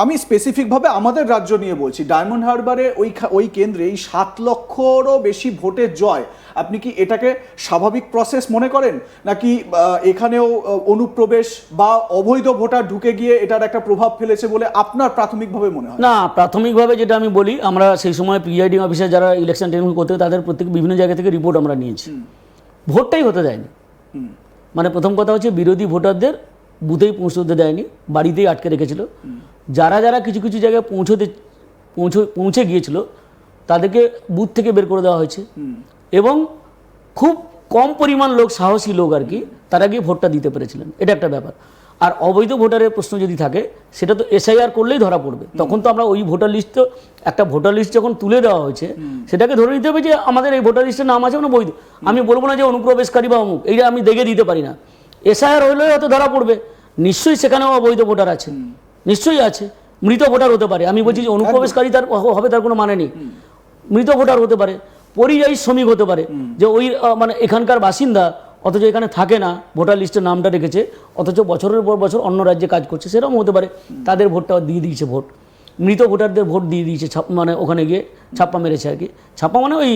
আমি স্পেসিফিকভাবে আমাদের রাজ্য নিয়ে বলছি। ডায়মন্ড হারবারে ওই ওই কেন্দ্রে এই সাত লক্ষরও বেশি ভোটের জয়। আপনি কি এটাকে স্বাভাবিক প্রসেস মনে করেন? নাকি এখানেও অনুপ্রবেশ বা অবৈধ ভোটার ঢুকে গিয়ে এটার একটা প্রভাব ফেলেছে বলে আপনার প্রাথমিকভাবে মনে হয়? না প্রাথমিকভাবে যেটা আমি বলি আমরা সেই সময় প্রিজাইডিং অফিসার যারা ইলেকশন টেবিল করতে তাদের প্রত্যেক বিভিন্ন জায়গা থেকে রিপোর্ট আমরা নিয়েছি। ভোটটাই হতে দেয়নি। মানে প্রথম কথা হচ্ছে বিরোধী ভোটারদের বুথেই পৌঁছতে দেয়নি বাড়িতেই আটকে রেখেছিল। যারা যারা কিছু কিছু জায়গায় পৌঁছতে পৌঁছে পৌঁছে গিয়েছিল তাদেরকে বুথ থেকে বের করে দেওয়া হয়েছে। এবং খুব কম পরিমাণ লোক সাহসী লোক আর কি তারা গিয়ে ভোটটা দিতে পেরেছিলেন। এটা একটা ব্যাপার। আর অবৈধ ভোটারের প্রশ্ন যদি থাকে সেটা তো এসআইআর করলেই ধরা পড়বে। তখন তো আমরা ওই ভোটার লিস্ট তো একটা ভোটার লিস্ট যখন তুলে দেওয়া হয়েছে সেটাকে ধরে নিতে হবে যে আমাদের এই ভোটার লিস্টের নাম আছে মানে বৈধ আমি বলব না যে অনুপ্রবেশকারী বা অমুক এইটা আমি দেখে দিতে পারি না। এসআইআর হলেও হয়তো ধরা পড়বে। নিশ্চয়ই সেখানেও অবৈধ ভোটার আছে নিশ্চয়ই আছে। মৃত ভোটার হতে পারে। আমি বলছি যে অনুপ্রবেশকারী তার হবে তার কোনো মানে নেই। মৃত ভোটার হতে পারে পরিযায়ী শ্রমিক হতে পারে। যে ওই মানে এখানকার বাসিন্দা অথচ এখানে থাকে না ভোটার লিস্টের নামটা রেখেছে অথচ বছরের পর বছর অন্য রাজ্যে কাজ করছে সেরকম হতে পারে। তাদের ভোটটা দিয়ে দিয়েছে ভোট। মৃত ভোটারদের ভোট দিয়ে দিয়েছে ছাপ মানে ওখানে গিয়ে ছাপ্পা মেরেছে আর কি। ছাপ্পা মানে ওই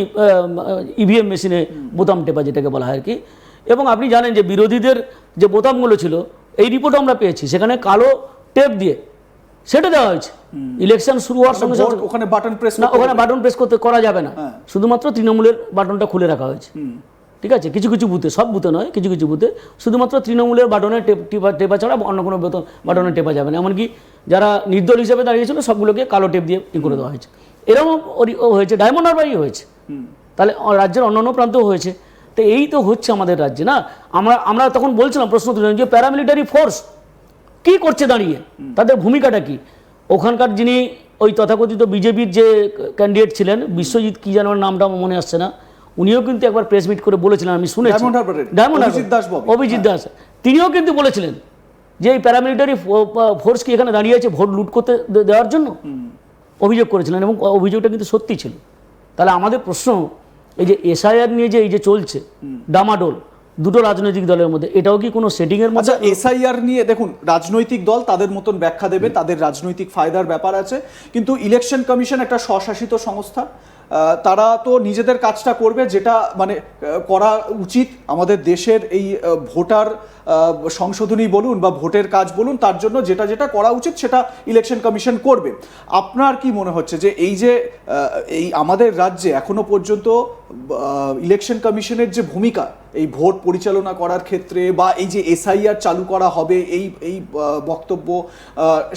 ইভিএম মেশিনে বোতাম টেপা যেটাকে বলা হয় আর কি। এবং আপনি জানেন যে বিরোধীদের যে বোতামগুলো ছিল এই রিপোর্ট আমরা পেয়েছি। সেখানে কালো টেপ দিয়ে সেটা দেওয়া হয়েছে। ইলেকশন শুরু হওয়ার সঙ্গে সঙ্গে ওখানে বাটন প্রেস না ওখানে বাটন প্রেস করতে করা যাবে না। হ্যাঁ। শুধুমাত্র তৃণমূলের বাটনটা খুলে রাখা হয়েছে। ঠিক আছে? কিছু কিছু বুথে সব বুথে নয় কিছু কিছু বুথে। শুধুমাত্র তৃণমূলের বাটনে টেপ টিপা ছাড়া অন্য কোনো বেতন বাটনে টেপা যাবে না। এমনকি যারা নির্দল হিসেবে দাঁড়িয়েছিল সবগুলোকে কালো টেপ দিয়ে ই করে দেওয়া হয়েছে। এরকম হয়েছে। ডায়মন্ড হারবারই হয়েছে। তাহলে রাজ্যের অন্যান্য প্রান্তেও হয়েছে। তো এই তো হচ্ছে আমাদের রাজ্যে না? আমরা আমরা তখন বলছিলাম প্রশ্ন তুলে যে প্যারামিলিটারি ফোর্স কি করছে দাঁড়িয়ে? তাদের ভূমিকাটা কি? ওখানকার যিনি ওই তথাকথিত বিজেপির যে ক্যান্ডিডেট ছিলেন বিশ্বজিৎ কি যেন নামটা আমার মনে আসছে না উনিও কিন্তু একবার প্রেস মিট করে বলেছিলেন আমি শুনেছি। ডায়মন্ড অভিজিৎ। অভিজিৎ দাস। তিনিও কিন্তু বলেছিলেন যে এই প্যারামিলিটারি ফোর্স কি এখানে দাঁড়িয়ে আছে ভোট লুট করতে দেওয়ার জন্য? অভিযোগ করেছিলেন এবং অভিযোগটা কিন্তু সত্যি ছিল। তাহলে আমাদের প্রশ্ন এই যে এসআইআর নিয়ে যে এই যে চলছে ডামাডোল দুটো রাজনৈতিক দলের মধ্যে। এটাও কি কোনো সেটিংয়ের মধ্যে? আচ্ছা এসআইআর নিয়ে দেখুন, রাজনৈতিক দল তাদের মতন ব্যাখ্যা দেবে, তাদের রাজনৈতিক ফায়দার ব্যাপার আছে। কিন্তু ইলেকশন কমিশন একটা স্বশাসিত সংস্থা তারা তো নিজেদের কাজটা করবে, যেটা মানে করা উচিত। আমাদের দেশের এই ভোটার সংশোধনী বলুন বা ভোটের কাজ বলুন, তার জন্য যেটা যেটা করা উচিত, সেটা ইলেকশন কমিশন করবে। আপনার কি মনে হচ্ছে যে এই যে এই আমাদের রাজ্যে এখনও পর্যন্ত ইলেকশন কমিশনের যে ভূমিকা, এই ভোট পরিচালনা করার ক্ষেত্রে বা এই যে এসআইআর চালু করা হবে, এই এই বক্তব্য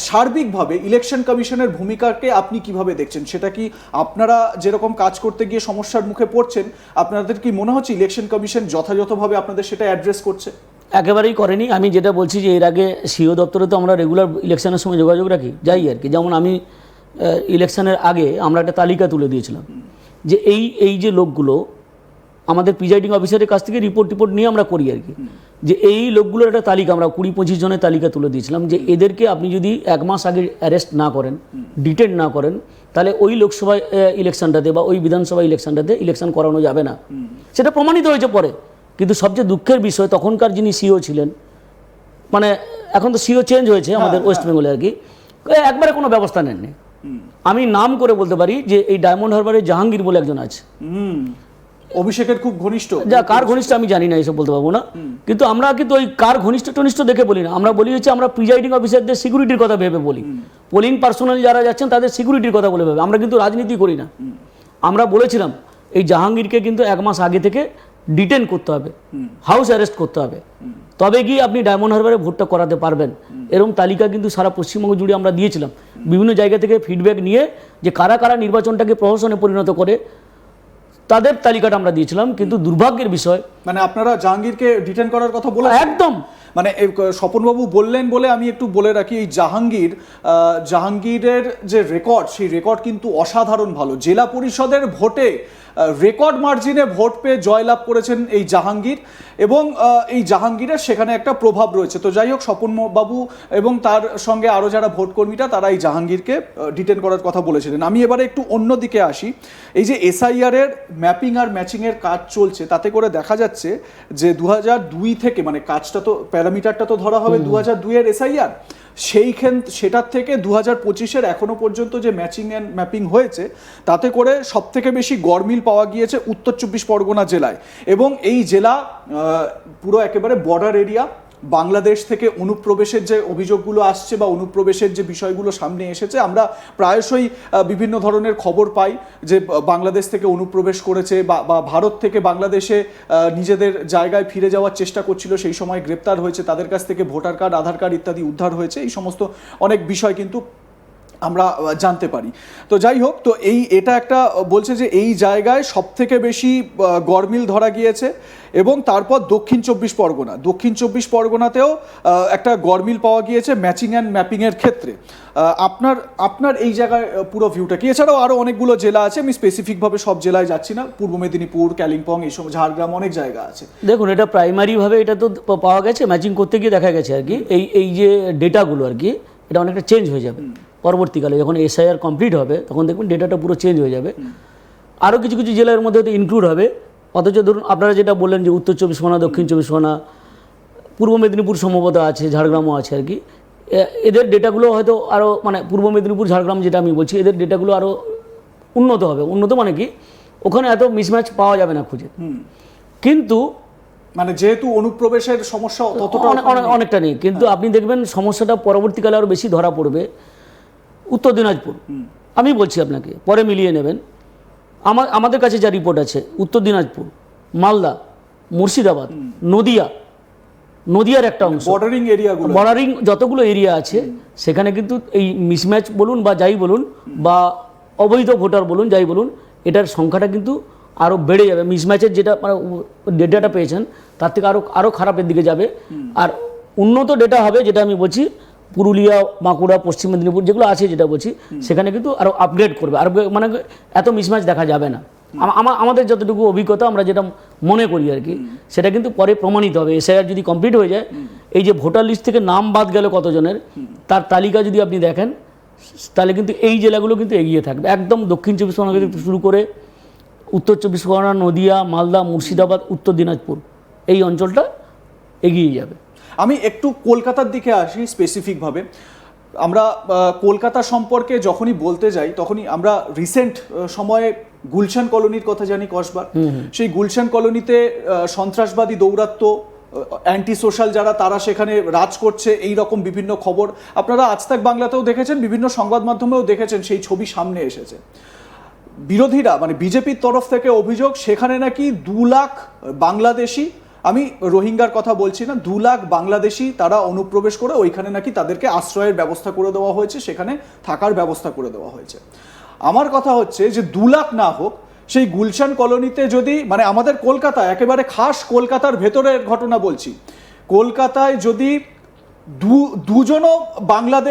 সার্বিকভাবে ইলেকশন কমিশনের ভূমিকাকে আপনি কীভাবে দেখছেন? সেটা কি আপনারা যেরকম কাজ করতে গিয়ে সমস্যার মুখে পড়ছেন, আপনাদের কি মনে হচ্ছে ইলেকশন কমিশন যথাযথভাবে আপনাদের সেটা অ্যাড্রেস করছে? একেবারেই করেনি। আমি যেটা বলছি যে এর আগে সিও দপ্তরে তো আমরা রেগুলার ইলেকশনের সময় যোগাযোগ রাখি, যাই আর কি। যেমন আমি ইলেকশনের আগে আমরা একটা তালিকা তুলে দিয়েছিলাম। যে এই এই যে লোকগুলো আমাদের প্রিজাইডিং অফিসারের কাছ থেকে রিপোর্ট টিপোর্ট নিয়ে আমরা করি আর কি। যে এই লোকগুলোর একটা তালিকা আমরা কুড়ি পঁচিশ জনের তালিকা তুলে দিয়েছিলাম যে এদেরকে আপনি যদি এক মাস আগে অ্যারেস্ট না করেন ডিটেন না করেন তাহলে ওই লোকসভায় ইলেকশনটাতে বা ওই বিধানসভা ইলেকশনটাতে ইলেকশন করানো যাবে না। সেটা প্রমাণিত হয়েছে পরে। কিন্তু সবচেয়ে দুঃখের বিষয় তখনকার যিনি সিও ছিলেন মানে এখন তো সিও চেঞ্জ হয়েছে আমাদের ওয়েস্ট বেঙ্গলে আর কি একবারে কোনো ব্যবস্থা নেননি। আমি নাম করে বলতে পারি যে এই ডায়মন্ড হারবারে জাহাঙ্গীর বলে একজন আছে। অভিষেকের খুব ঘনিষ্ঠ। যা কার ঘনিষ্ঠ আমি জানি না এসব বলতে পারব না। কিন্তু আমরা কিন্তু ওই কার ঘনিষ্ঠ টনিষ্ঠ দেখে বলি না। আমরা বলি হচ্ছে আমরা প্রিজাইডিং অফিসারদের সিকিউরিটির কথা ভেবে বলি। পোলিং পার্সোনাল যারা যাচ্ছেন তাদের সিকিউরিটির কথা বলে ভেবে। আমরা কিন্তু রাজনীতি করি না। আমরা বলেছিলাম এই জাহাঙ্গীরকে কিন্তু এক মাস আগে থেকে ডিটেন করতে হবে হাউস অ্যারেস্ট করতে হবে। তবে গিয়ে আপনি ডায়মন্ড হারবারে ভোটটা করাতে পারবেন। এরকম তালিকা কিন্তু সারা পশ্চিমবঙ্গ জুড়ে আমরা দিয়েছিলাম। বিভিন্ন জায়গা থেকে ফিডব্যাক নিয়ে যে কারা কারা নির্বাচনটাকে প্রহসনে পরিণত করে তাদের তালিকাটা আমরা দিয়েছিলাম। কিন্তু দুর্ভাগ্যের বিষয় মানে আপনারা জাহাঙ্গীরকে ডিটেন করার কথা বলে একদম। মানে স্বপনবাবু বললেন বলে আমি একটু বলে রাখি এই জাহাঙ্গীর জাহাঙ্গীরের যে রেকর্ড সেই রেকর্ড কিন্তু অসাধারণ ভালো। জেলা পরিষদের ভোটে রেকর্ড মার্জিনে ভোট পেয়ে জয়লাভ করেছেন এই জাহাঙ্গীর। এবং এই জাহাঙ্গীরের সেখানে একটা প্রভাব রয়েছে। তো যাই হোক স্বপন বাবু এবং তার সঙ্গে আরও যারা ভোট কর্মীরা তারা এই জাহাঙ্গীরকে ডিটেন করার কথা বলেছিলেন। আমি এবারে একটু অন্য দিকে আসি। এই যে এসআইআর এর ম্যাপিং আর ম্যাচিং এর কাজ চলছে তাতে করে দেখা যাচ্ছে যে দু দুই থেকে মানে কাজটা তো প্যারামিটারটা তো ধরা হবে দু হাজার দুইয়ের এসআইআর সেইখান সেটার থেকে দু হাজার পঁচিশের এখনও পর্যন্ত যে ম্যাচিং অ্যান্ড ম্যাপিং হয়েছে, তাতে করে সব থেকে বেশি গরমিল পাওয়া গিয়েছে উত্তর চব্বিশ পরগনা জেলায়। এবং এই জেলা পুরো একেবারে বর্ডার এরিয়া বাংলাদেশ থেকে অনুপ্রবেশের যে অভিযোগগুলো আসছে বা অনুপ্রবেশের যে বিষয়গুলো সামনে এসেছে, আমরা প্রায়শই বিভিন্ন ধরনের খবর পাই যে বাংলাদেশ থেকে অনুপ্রবেশ করেছে বা ভারত থেকে বাংলাদেশে নিজেদের জায়গায় ফিরে যাওয়ার চেষ্টা করছিল, সেই সময় গ্রেপ্তার হয়েছে, তাদের কাছ থেকে ভোটার কার্ড, আধার কার্ড ইত্যাদি উদ্ধার হয়েছে, এই সমস্ত অনেক বিষয় কিন্তু আমরা জানতে পারি। তো যাই হোক তো এই এটা একটা বলছে যে এই জায়গায় সব থেকে বেশি গরমিল ধরা গিয়েছে এবং তারপর দক্ষিণ চব্বিশ পরগনা। দক্ষিণ চব্বিশ পরগনাতেও একটা গরমিল পাওয়া গিয়েছে ম্যাচিং অ্যান্ড ম্যাপিংয়ের ক্ষেত্রে। আপনার আপনার এই জায়গায় পুরো ভিউটা কি? এছাড়াও আরও অনেকগুলো জেলা আছে আমি স্পেসিফিকভাবে সব জেলায় যাচ্ছি না। পূর্ব মেদিনীপুর কালিম্পং এইসব ঝাড়গ্রাম অনেক জায়গা আছে। দেখুন এটা প্রাইমারিভাবে এটা তো পাওয়া গেছে ম্যাচিং করতে গিয়ে দেখা গেছে আর কি। এই এই যে ডেটাগুলো আর কি এটা অনেকটা চেঞ্জ হয়ে যাবে। পরবর্তীকালে যখন এসআইআর কমপ্লিট হবে তখন দেখবেন ডেটাটা পুরো চেঞ্জ হয়ে যাবে। আরও কিছু কিছু জেলার মধ্যে হয়তো ইনক্লুড হবে। অথচ ধরুন আপনারা যেটা বললেন যে উত্তর চব্বিশ পরগনা দক্ষিণ চব্বিশ পরগনা পূর্ব মেদিনীপুর সম্ভবত আছে ঝাড়গ্রামও আছে আর কি। এদের ডেটাগুলো হয়তো আরও মানে পূর্ব মেদিনীপুর ঝাড়গ্রাম যেটা আমি বলছি এদের ডেটাগুলো আরও উন্নত হবে। উন্নত মানে কি? ওখানে এত মিসম্যাচ পাওয়া যাবে না খুঁজে। কিন্তু মানে যেহেতু অনুপ্রবেশের সমস্যা ততটা অনেক- অনেক- অনেকটা নেই। কিন্তু আপনি দেখবেন সমস্যাটা পরবর্তীকালে আরও বেশি ধরা পড়বে। উত্তর দিনাজপুর। আমি বলছি আপনাকে পরে মিলিয়ে নেবেন। আমার আমাদের কাছে যা রিপোর্ট আছে উত্তর দিনাজপুর মালদা মুর্শিদাবাদ নদিয়া নদিয়ার একটা অংশ। বর্ডারিং এরিয়াগুলো। বর্ডারিং যতগুলো এরিয়া আছে সেখানে কিন্তু এই মিসম্যাচ বলুন বা যাই বলুন বা অবৈধ ভোটার বলুন যাই বলুন এটার সংখ্যাটা কিন্তু আরও বেড়ে যাবে। মিসম্যাচের যেটা মানে ডেটাটা পেয়েছেন তার থেকে আরও আরও খারাপের দিকে যাবে। আর উন্নত ডেটা হবে যেটা আমি বলছি পুরুলিয়া বাঁকুড়া পশ্চিম মেদিনীপুর যেগুলো আছে যেটা বলছি সেখানে কিন্তু আরও আপগ্রেড করবে। আর মানে এত মিসম্যাচ দেখা যাবে না। আমা- আমা- আমাদের যতটুকু অভিজ্ঞতা আমরা যেটা মনে করি আর কি সেটা কিন্তু পরে প্রমাণিত হবে। এসআইআর যদি কমপ্লিট হয়ে যায় এই যে ভোটার লিস্ট থেকে নাম বাদ গেল কতজনের তার তালিকা যদি আপনি দেখেন তাহলে কিন্তু এই জেলাগুলো কিন্তু এগিয়ে থাকবে। একদম দক্ষিণ চব্বিশ পরগনা থেকে শুরু করে উত্তর চব্বিশ পরগনা নদিয়া মালদা মুর্শিদাবাদ উত্তর দিনাজপুর এই অঞ্চলটা এগিয়ে যাবে। আমি একটু কলকাতার দিকে আসি স্পেসিফিকভাবে আমরা কলকাতা সম্পর্কে যখনই বলতে যাই তখনই আমরা রিসেন্ট সময়ে গুলশান কলোনির কথা জানি কসবার। সেই গুলশান কলোনিতে সন্ত্রাসবাদী দৌরাত্ম্য অ্যান্টি সোশ্যাল যারা তারা সেখানে রাজ করছে এই রকম বিভিন্ন খবর। আপনারা আজ তাক বাংলাতেও দেখেছেন বিভিন্ন সংবাদ মাধ্যমেও দেখেছেন সেই ছবি সামনে এসেছে। বিরোধীরা মানে বিজেপির তরফ থেকে অভিযোগ সেখানে নাকি দু লাখ বাংলাদেশি আমি রোহিঙ্গার কথা বলছি না, দু লাখ বাংলাদেশি তারা অনুপ্রবেশ করে ওইখানে নাকি তাদেরকে আশ্রয়ের ব্যবস্থা করে দেওয়া হয়েছে, সেখানে থাকার ব্যবস্থা করে দেওয়া হয়েছে। আমার কথা হচ্ছে যে দু লাখ না হোক, সেই গুলশান কলোনিতে যদি মানে আমাদের কলকাতা একেবারে খাস কলকাতার ভেতরের ঘটনা বলছি, কলকাতায় যদি দুজনও বাংলাদেশ